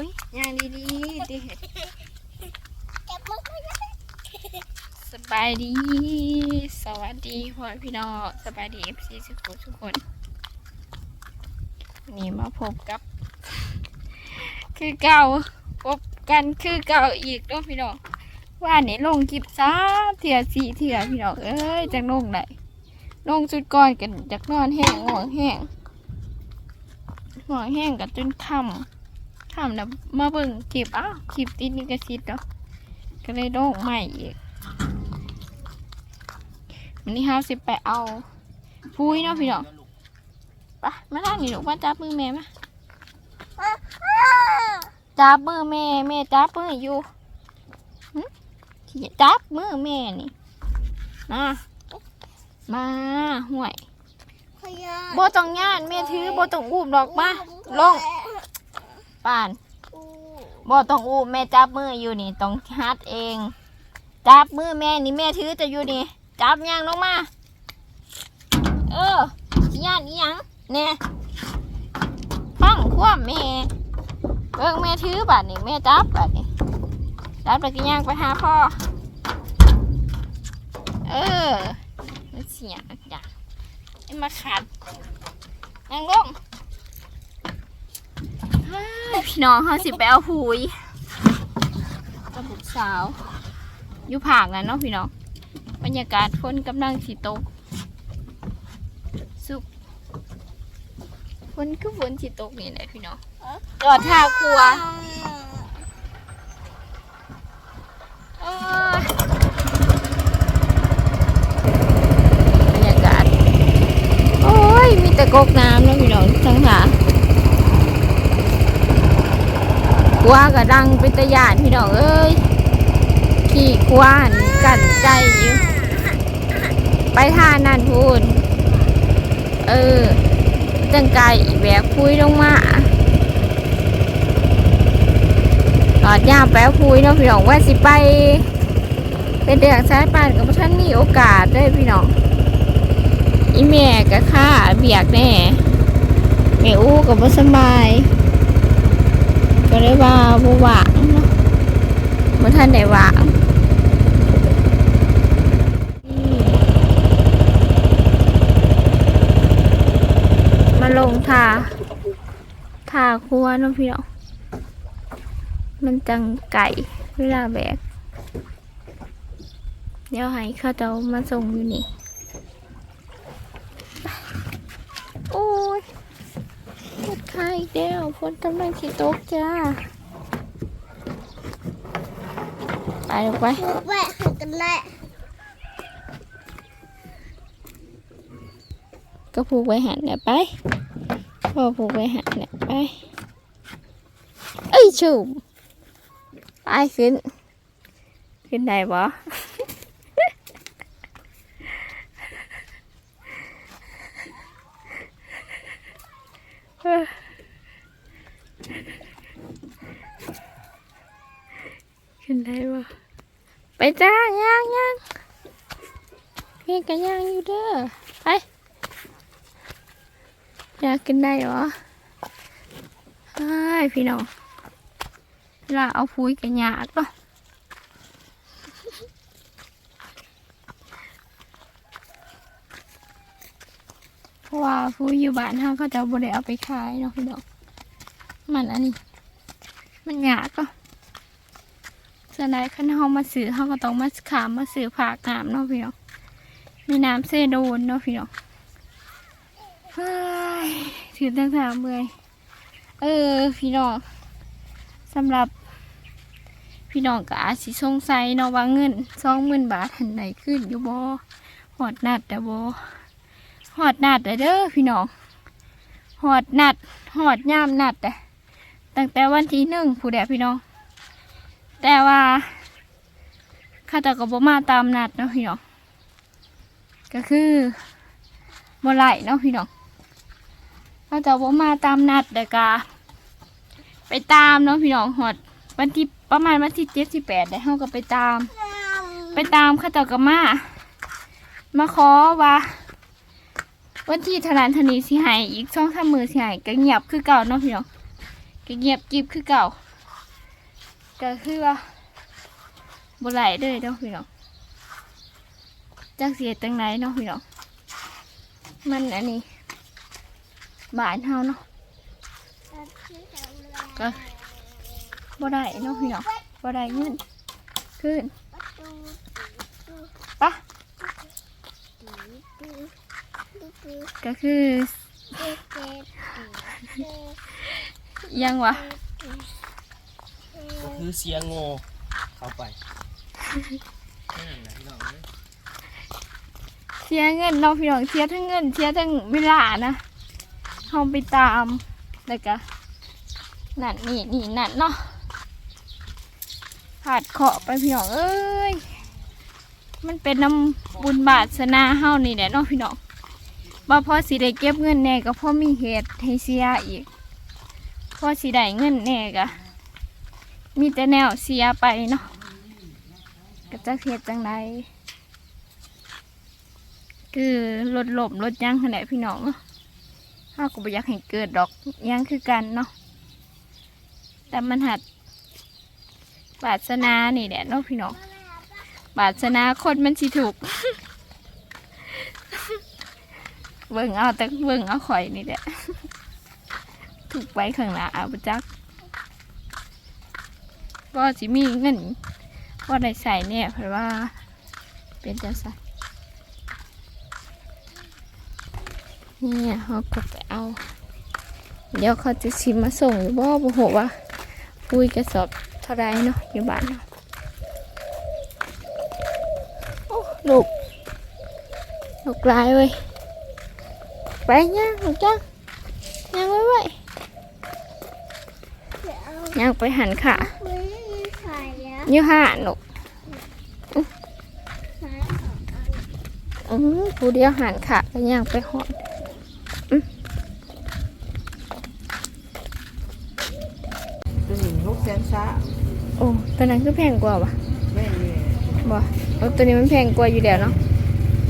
อุ้ยย่างดีๆดิจับมือไม่ได้สบายดี สวัสดีพ่อพี่น้องสบายดีเอฟซีทุกคนทุกคนนนี้มาพบกับ คือเก่าพบกันคือเก่าอีกด้วยพี่น้องว่านี่ลงคลิปซ้ำเถื่อสีเถื่อพี่น้องเอ้ยจากลงไหนลงจุดก่อนกันจากนอนแห้งห่วงแห้งห่วงแห้งกับจนค่ำ ค่ำแล้วมาเบิ่งคลิปอ้าวคลิปติดนี่กระซิดเนาะก็เลยลงใหม่อีกวันนี้เฮาสิไปเอาพุ้ยเนาะพี่น้องไปมาทางนี้ลูกมาจับมือแม่มาจับมือแม่แม่จับมืออยู่หึจับมือแม่นี่มามาห่วยพยาโบต้องย่านแม่ถือโบต้องอูบดอกมาลง ป่านโบต้องอูบแม่จับมืออยู่นี่ต้องฮัดเอง จับมือแม่นี่แม่ถือจะอยู่นี่ จับย่างลงมา เออย่านอีหยังแน่ฟังความแม่เบิ่งแม่ถือบาดนี่แม่จับบาดนี่จับแล้วก็ย่างไปหาพ่อเออมันเสียงอย่างให้มาขัดย่างลงเฮ้ย พี่น้องเขาสิไปเอาหุยกับบุกสาวอยู่ผากนะเนาะพี่น้องบรรยากาศฝนกำลังสีตกสุกฝนคือฝนสีตกนี่แหละพี่น้องจอดท่าครัวบรรยากาศ โอ้ย มีแต่กกน้ำเนาะพี่น้องทั้งหา ครัวก็ดังเป็นตะยานพี่น้องเอ้ยขี่กวานกันใจอยู่ไปท่านั่นพูดเออจังไก่อีแบกคุยลงมาหลอดยาแป๊บคุยเนาะพี่น้องว่าสิไป เป็นเด็กสายป่านกับท่านมีโอกาสได้พี่น้องอีแม่กับข้าเบียกแน่แม่อู้กับบ่สบาย ก็เลยว่าบ่ว่างเนาะบ่ท่านได้ว่างมาลงท่าท่าครัวเน้องพี่น้องมันจังไก่เวลาแบก เดี๋ยวให้เข้าเจ้ามาส่งอยู่นี่ โอ้ย ปวดขาอีกแล้วฝนกำลังสิตกจ้า ไปลงไปผูกแหวะหักกันแหละก็ผูกไว้หันเนี่ยไปพอผูกไว้หันเนี่ยไป เอ้ยชูไปขึ้น ขึ้นได้บ่ ขึ้นได้บ่ไปจ้าย่างย่างเพียงกันย่างอยู่เด้อไปอยากกินได้เหรอใช่พี่น้องเวลาเอาพุ้ยกันยากเนาะเพราะว่าพุ้ยอยู่บ้านเขาเขาจะบ่ได้เอาไปขายเนาะพี่น้องมันอันนี้ มันยากก็ส่วนใดคันเขามาซื้อเขาก็ต้องมาขามมาซื้อผักน้ำเนาะพี่น้อง มีน้ำเซโดนเนาะพี่น้องเฮ้ยถือตั้งสามเลยเออ พี่น้องสำหรับ พี่น้องก็อาจสิสงสัยเนาะว่าเงินสองหมื่นบาทหันไหนขึ้นอยู่บ่หอดนัดแต่บ่หอดนัดแต่เด้อพี่น้องหอดนัดหอดย่ามนัดแต่ตั้งแต่วันที่หนึ่งผู้ใดพี่น้อง แต่ว่าข้าแต่ก็บ่มาตามนัดเนาะพี่น้อง ก็คือบ่ไหลเนาะพี่น้องเขาจะว่ามาตามนัดเด็กาไปตามเนาะพี่น้องหอดวันที่ประมาณวันที่เจ็ดที่แปดได้เขาก็ไปตาม ไปตามข้าเจ้าก็มา มาขอว่า วันที่เทานานเทานีสิหายอีกช่องสามือสิหายก็เงียบคือเก่าเนาะพี่น้องก็เงียบกริบคือเก่าก็คือว่าบ่ไหลเลยเนาะพี่น้อง จักเสียตังไหนเนาะพี่น้องมันอันนี้บ้านเฮาเนาะก็บ่ได้เนาะพี่น้องบ่ได้เงินขึ้นปะก็คือยังวะก็คือเสียงโง่เข้าไปนั่นนะพี่น้องเอ้ย เสียเงินเนาะพี่น้องเสียทั้งเงินเสียทั้งเวลานะเฮาไปตามแล้วก็นั่นนี่นี่นั่นเนาะผาดเคาะไปพี่น้องเอ้ยมันเป็นน้ำบุญบาสนาเฮานี่แหละเนาะพี่น้องบ่พอสิได้เก็บเงินแน่ก็พอมีเหตุให้เสียอีกพอสิได้เงินแน่ก็มีแต่แนวเสียไปเนาะก็จะเฮ็ดจังได คือรถหลบรถย่างขนาดพี่น้องเนาะถ้าก็บ่อยากให้เกิดดอกย่างคือกันเนาะแต่มันหัดบาสนานี่แหละเนาะพี่น้องบาสนาคนมันสิถูกเบิ่งเอาแต่เบิ่งเอาข่อยนี่แหละถูกไว้ข้างหน้าเอาไปจักก็สิมีเงินว่าได้ใส่เนี่ยเพราะว่าเป็นจังสัน นี่เขาก็ไปเอา เดี๋ยวเขาจะชิมมาส่งหรือว่าโอ้โหว่าปุ้ยกระสอบเท่าไรเนาะอยู่บ้านเนาะโอ้ลูกลูกลายเว้ยไปย่างลูกจ้างย่างไว้ไว้ย่างไปหันขาอยู่ห่าลูกอืมผู้เดียวหันขาก็ย่างไปหอน ตัวนี้ หกแสนสามโอ้ตัวนั้นคือแพงกว่าวะแม่นี่บ่เออตัวนี้มันแพงกว่าอยู่แล้วเนาะ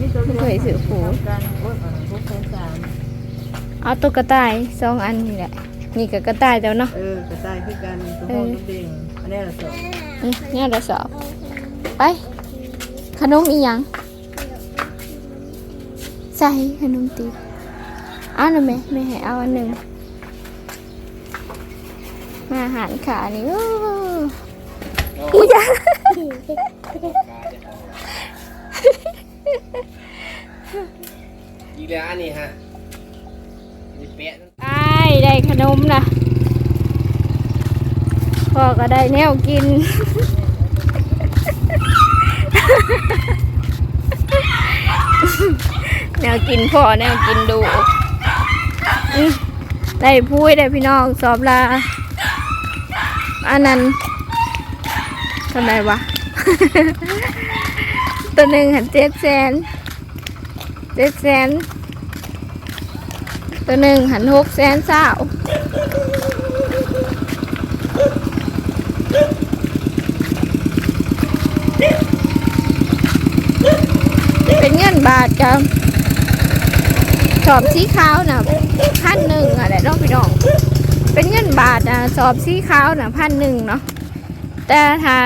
นี่ตัวไม่เคยซื้อผูทำกันโอ้ยหกแสนสามเอาตัวกระต่ายสองอันนี่แหละนี่กับกระต่ายแล้วเนาะเออกระต่ายคือกันตัวห้องตัวเด้งอันนี้ละสองนี่เนี่ยเราสอบไป ขนมอีหยังใส่ขนมตีบเอาหน่อยแม่แม่ให้เอาอันหนึ่ง มาอาหารขานี่โอ้อีหยังอีกแล้วอันนี้ฮะนี่เป๊ะนั่นไปได้ขนมนะพ่อก็ได้แนวกินแนวกินพ่อแนวกินดูอื้อได้พูดได้พี่น้องสอบลา อันนั้นทำไมวะ ตัวหนึ่งหันเจ็ดแสนเจ็ดแสนตัวหนึ่งหันหกแสนเศร้าเป็นเงินบาทกับสอบสีขาวนะพันหนึ่งอะไรเนาะพี่น้อง เป็นเงินบาทนะสอบสีขาวนะพันหนึ่งเนาะแต่ถ้า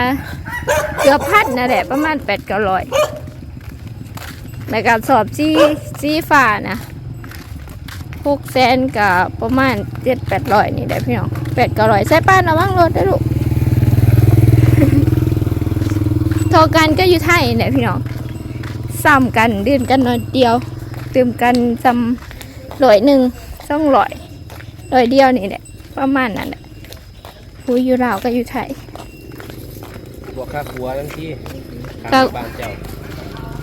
เกือบพันนะแหละประมาณแปดเก้าร้อยในการสอบสีสีฟ้านะหกแสนกับประมาณเจ็ดแปดร้อยนี่แหละพี่น้องแปดเก้าร้อยใส่ป้านระวังรถได้ลูกทรกันก็อยู่ไทยเนี่ยพี่น้องซ้ำกันดื่มกันหน่อยเดียวดื่มกันซ้ำร้อยหนึ่งสองร้อยร้อยเดียวนี่แหละ ประมาณนั้นแหละผู้อยู่ลาวก็อยู่ไทยบวกค่าครัวทั้งที่ครัค่าบบางเจ้า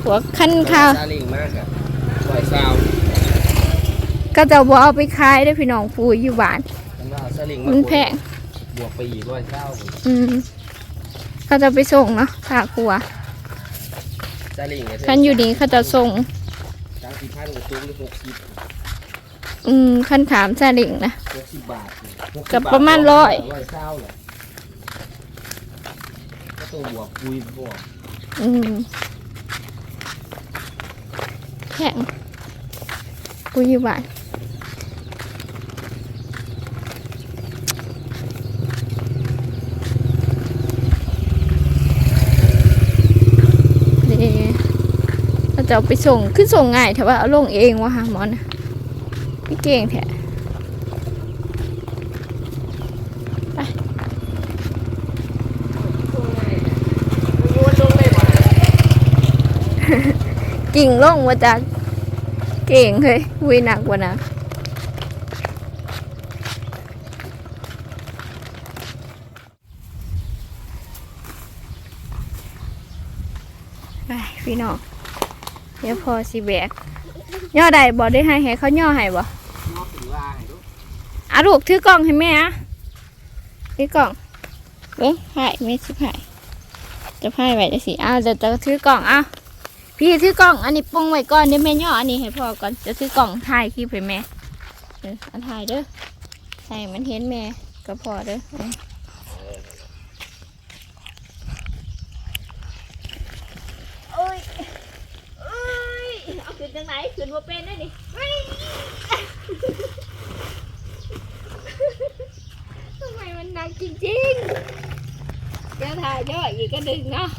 หัวขั้นข้าวซาเลิงมากอะร้อยซาวก็จะบอเอาไปขายได้อพี่น้องผู้อยู่บ้านมันว่าซาเลิงมันแพงบวกไปอีกร้อยซาวอืมเขาจะไปส่งเนาะค่าครัวซาเลิงเนี่ยคันอยู่นี่เขาจะส่งสามสิบพันกับตุ้งหรือหกสิบ อืมขั้นขามซาดิงนะกับประมาณร้อยแข็งกูยู่บ้านนี่เราจะเอาไปส่งขึ้นส่งง่ายแต่ว่าเอาลงเองวะฮะมอน พี่เก่งแท้วนลงเลยว่ะกิ่งลงมาจากเก่งเฮ้ยวุยหนักกว่านะไปพี่น้องเดี๋ยวพอสิแบกย่อใดบ่ได้ให้ให้เขาย่อให้บ่ นอกถือว่าให้ดู อะลูกถือกล่องให้แม่อะถือกล่องเบิ้งให้แม่สิให้จะให้ไว้จะสิอ้าวจะจะถือกล่องอ้าวพี่ถือกล่อง อันนี้ปรุงไว้ก่อนเดี๋ยวแม่ย่ออันนี้ให้พ่อก่อนจะถือกล่องถ่ายคลิปให้แม่เอออันถ่ายเด้อใส่มันเห็นแม่ก็พอเด้อเอาโอ้ยโอ้ยเอาขึ้นจังไหนขึ้นมาเป็นได้ดิ ทำไมมัน หนักจริงๆเดี๋ยวถ่ายเยอะอีกก็ดึงเนาะ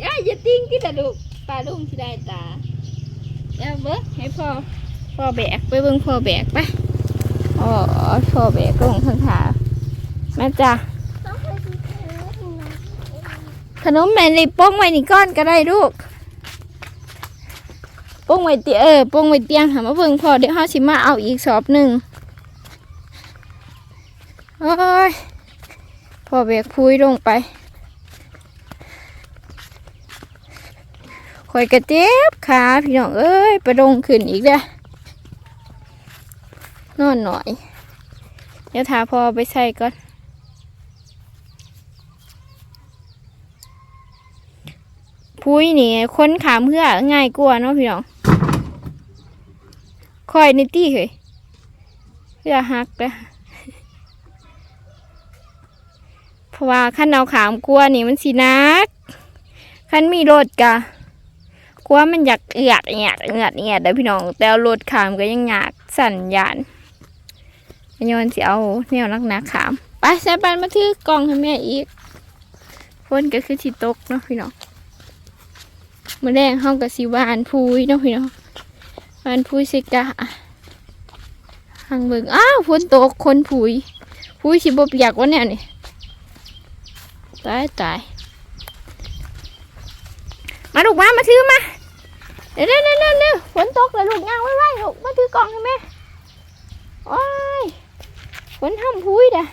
อย่าอย่าติ้งที่ตะดุกปลาดุงที่ได้ตาเดี๋ยวเบิ้งให้พ่อพ่อแบกไปเบิ้งพ่อแบกไปอ๋อพ่อแบกลงข้างขามาจ้ะต้องไปดูเธอนะขนมแมนนี่ป้งไว้นี่ก้อนก็ได้ลูกป้งไว้เตียเออป้งไว้เตียงหามาเบิ่งพอเดี๋ยวห้าสิมาเอาอีกสอบหนึ่ง โอ้ยพอแบกพุยลงไปคอยกระเจ็บขาพี่น้องเอ้ยประดงขึ้นอีกเด้อนอนหน่อย เดี๋ยวถาพอไปใส่ก่อน พุ้ยนี่คนขามเพื่อง่ายกว่าเนาะพี่น้องคอยในตี้เหยเพื่อหักเลยเพ ราะว่าขั้นเอาขามกลัวนี่มันสีนักขั้นมีรถกะกลัวมันอยากเอือดเอือดเอือดเอือดเด้อพี่น้อง แต่รถขามก็ยังยากสั่นยานย้อนสิเอาแนวนักหนาขามไปใส่ปันมาถือกล่องให้แม่อีกฝนก็คือสิตกเนาะพี่น้องมื่อแรกห้องกับสิวานพูยเนาะพี่เนาะวานพูยสิกะหังเบิงอ้าวฝนตกคนผุยผุยสิบเปียกวะเนี่ยนี่ ตายตายมาลูกมา มาถือมาเดี๋ยวเดี๋ยวเดี๋ยวเดี๋ยวเดี๋ยวฝนตกเลยลูกย่างไว้ไว้ลูกมาถือกล่องให้แม่โอ้ยฝนห้ามพูยเด้อ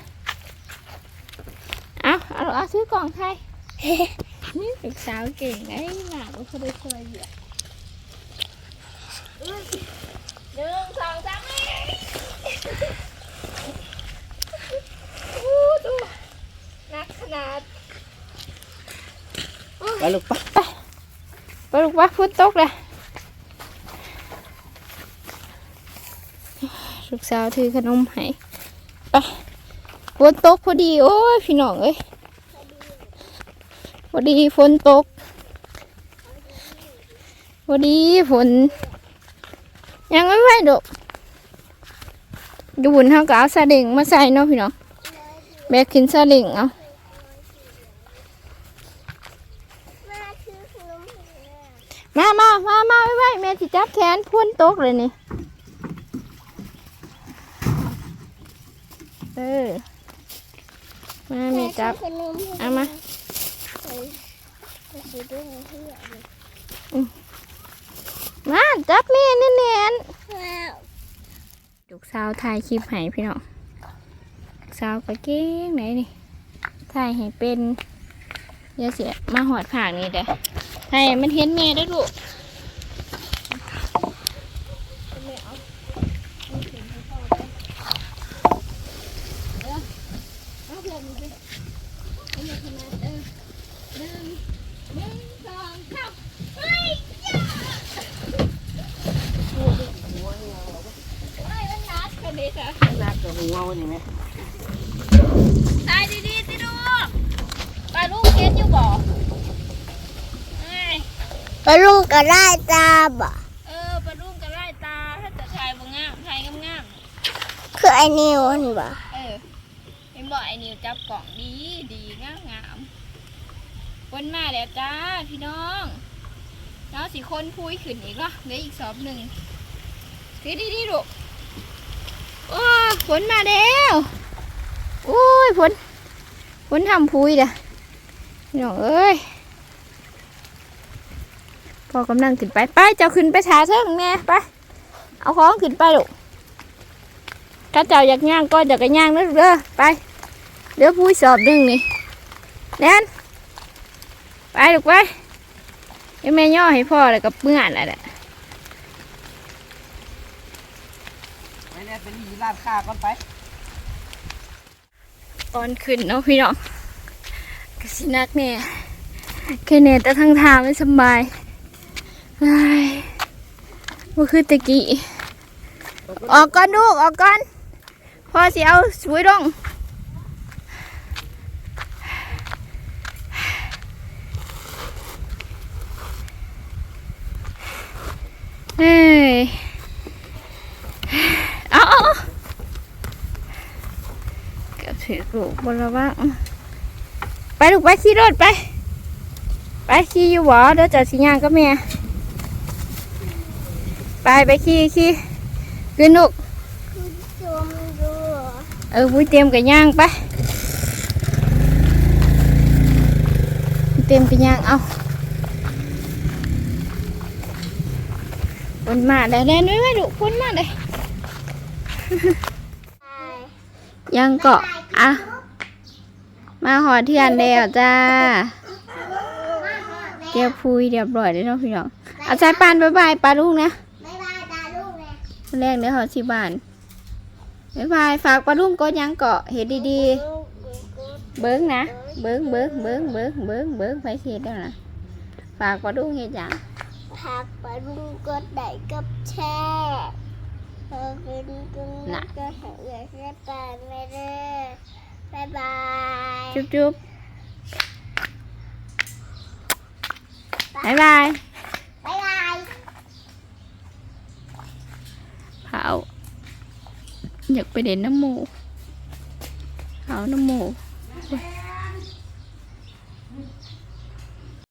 เอาเอาเอาซื้อกล่องไทยนี่เด็กสาวเก่งไอ้หนาก็เขาได้ช่วยเหลือหนึ่งสองสามอู้ดูหนักขนาด ไป ลูกปะไปลูกว่าฝนตกเลยลูกสาวถือขนมให้ไปฝนตกพอดีโอ้ยพี่น้องเอ้ยพอดีฝนตกพอดีฝนยังไม่ไหวดอกดูบุญเขาก็เอาซาเด็งมาใส่เนาะพี่น้องแบกขึ้นซาเด็งเอา แม่ซื้อขนมให้แม่มามามามาไว้ไว้แม่สิจับแขนพ่นตกเลยนี่ เออ มาแม่จับซื้อขนมให้เอามาแม่ซื้อด้วยให้แม่มาจับแม่แน่นแม่ๆลูกสาวถ่ายคลิปให้พี่น้องลูกสาวก็เก่งไหนนี่ถ่ายให้เป็นเดี๋ยวเสียมาหอดผากนี่เด้อถ่าย ให้มันเห็นแม่ได้อลูกเอาเพื่อนไปเอาเพื่อนมาเออหนึ่งหนึ่งสองสามเฮ้ยย่า ไม่มันนัดกันดิค่ะ นักกับหัววันนี้ไหม ตายดีๆสิลูกปลาลูกเก็ตอยู่บ่เอ้ย ปลาลุงก็ได้ตาบ่เออปลาลูกกับไล่ตาถ้าจะถ่ายบ่งามถ่ายงามคือไอ้นิวมันบ่ๆเออเห็นบ่ไอ้นิวจับกล่องดีดีงามงามๆวนมาแล้วจ้าพี่น้องแล้วสิคนพุยขึ้นอีกเนาะเหลืออีกสอบหนึ่งคือดีดีๆลูกโอ้ยฝนมาแล้วโอ้ยฝนฝนทำพุยเด้อพี่น้องเอ้ย พอกำลังขึ้นไป ไปเจ้าขึ้นไปชาเชิงแม่ไป เอาของขึ้นไปลูกถ้าเจ้าอยากย่างก็อยากจะย่างนะลูกเด้อไป เดี๋ยวพุยสอบหนึ่งนี่แน่นไปลูกไปไอ้แม่ย่อให้พ่อแล้วก็เปื้อนแล้วแหละไปเนี่ยเป็นยีราดข้าก่อนไปตอนขึ้นเนาะพี่น้องกสินักเนี่ยแค่เนี่ยแต่ทางทางไม่สำบายไอ้ย ว่าคือตะกี้ ออกก่อนลูก ออกก่อนพ่อสิเอาสวยลงเฮ้ยเอาเอาเอาเกับถือลูกบนระวังไปลูกไปขี่รถไป ไปขี่อยู่บ่เดี๋ยวจะสิย่างกับแม่ ไปไปขี่ขี่ขึ้นลูกคุณชมดูเออ vui เตรียม cái nhang ไปเตรียม cái nhang เอาคนมาได้แล้วนุ้ยไว้ดูคนมาได้ไปยังเกาะอะมาหอเทียนแล้วจ้าเดี๋ยวพูยเรียบร้อยเลยเนาะพี่น้อง เอาใจปานบายบายปลาลูกนะ แรกเดี๋ยวหอสิบานบายบายฝากปลาลูกก็ยังเกาะเห็นดีลูกกูกูๆเบิ้งนะ เบิ้งเบิ้งเบิ้งเบิ้งเบิ้งเบิ้งไปเสียแล้วนะฝากปลาลูกเฮ็ดจังพักไปลุงกดไหนกับแช่เออคุณคุณก็หาเงินแค่ปานไม่ได้บ๊ายบายจุ๊บจุ๊บบ๊ายบาย บ๊ายบาย เผาอยากไปเด่นน้ำหมูเขาน้ำหมู